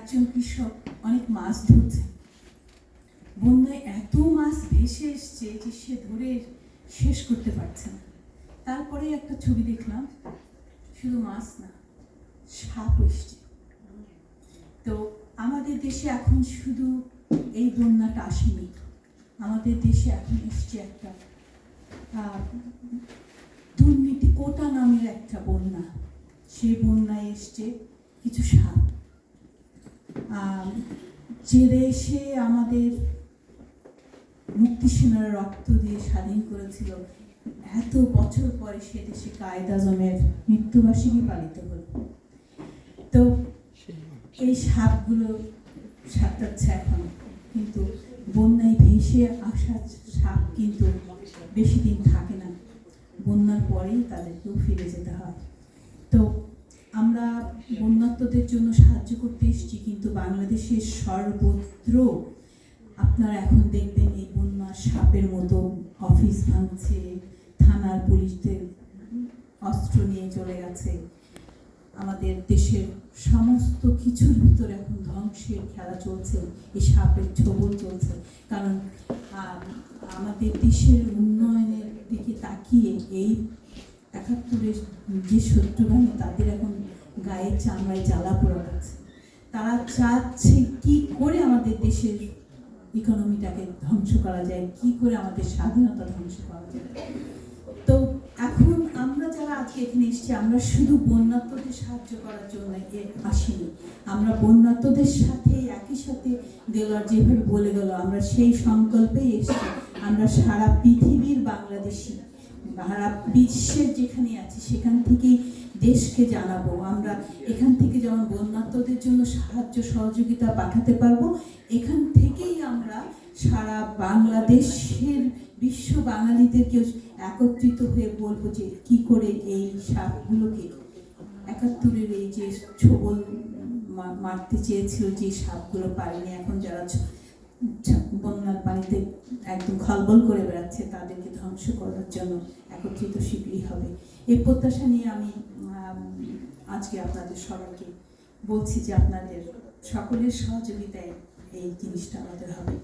একজন কৃষক অনেক মাছ ধরছে। বন্যায় এত মাছ ভেসে এসছে যে সে ধরে শেষ করতে পারছে না। তারপরে একটা ছবি দেখলাম, শুধু মাছ না, সাপ এসছে। তো আমাদের দেশে এখন শুধু এই বন্যাটা আসেনি। আমাদের দেশে এখন এসছে একটা দুর্নীতি কোটা নামের একটা বন্যা। সেই বন্যায় এসছে কিছু সাপ। যে দেশে আমাদের মুক্তি সেনারা রক্ত দিয়ে স্বাধীন করেছিল, এত বছর পরে সে দেশে কায়দা জমের মৃত্যুবার্ষিকী পালিত হল। তো এই সাপগুলো সাঁতরাচ্ছে এখন, কিন্তু বন্যায় ভেসে আসা সাপ কিন্তু বেশি দিন থাকে না। বন্যার পরেই তাদেরকেও ফিরে যেতে হয়। তো আমরা বন্যাত্মদের জন্য সাহায্য করতে এসেছি, কিন্তু বাংলাদেশের সর্বত্র আপনারা এখন দেখবেন এই বন্যা সাপের মতো অফিস ভাঙছে, থানার পুলিশদের অস্ত্র নিয়ে চলে গেছে। আমাদের দেশের সমস্ত কিছুর ভিতরে এখন ধ্বংসের খেলা চলছে, এই সাপের ছবল চলছে। কারণ আমাদের দেশের উন্নয়নের দিকে তাকিয়ে এই একাত্তরের যে শত্রুবাহিনী তাদের এখন গায়ে চামড়ায় জ্বালা পোড়া আছে তারা চাচ্ছে কি করে আমাদের দেশের ইকোনমিটাকে ধ্বংস করা যায়, কি করে আমাদের স্বাধীনতা ধ্বংস করা যায়। তো এখন আমরা যারা আজকে এখানে এসেছি, আমরা শুধু বন্যাত্মদের সাহায্য করার জন্য আসিনি। আমরা বন্যাত্মদের সাথে, একই সাথে দেওয়ার যেভাবে বলে গেল, আমরা সেই সংকল্পেই এসেছি। আমরা সারা পৃথিবীর বাংলাদেশি, সারা বিশ্বের যেখানে আছি, সেখান থেকেই দেশকে জানাব। আমরা এখান থেকে যেমন বন্যাত্মদের জন্য সাহায্য, সহযোগিতা পাঠাতে পারব, এখান থেকেই আমরা সারা বাংলাদেশের বিশ্ব বাঙালিদেরকে একত্রিত হয়ে বলব যে কি করে এই সাপগুলোকে একাত্তরের এই যে ছবল মারতে চেয়েছিল যে সাপগুলো পারেনি, এখন যারা বন্যার পানিতে একদম খলবল করে বেড়াচ্ছে, তাদেরকে ধ্বংস করার জন্য একত্রিত শীঘ্রই হবে। এই প্রত্যাশা নিয়ে আমি, আজকে আপনাদের সবাইকে বলছি যে আপনাদের সকলের সহযোগিতায় এই জিনিসটা আমাদের হবে।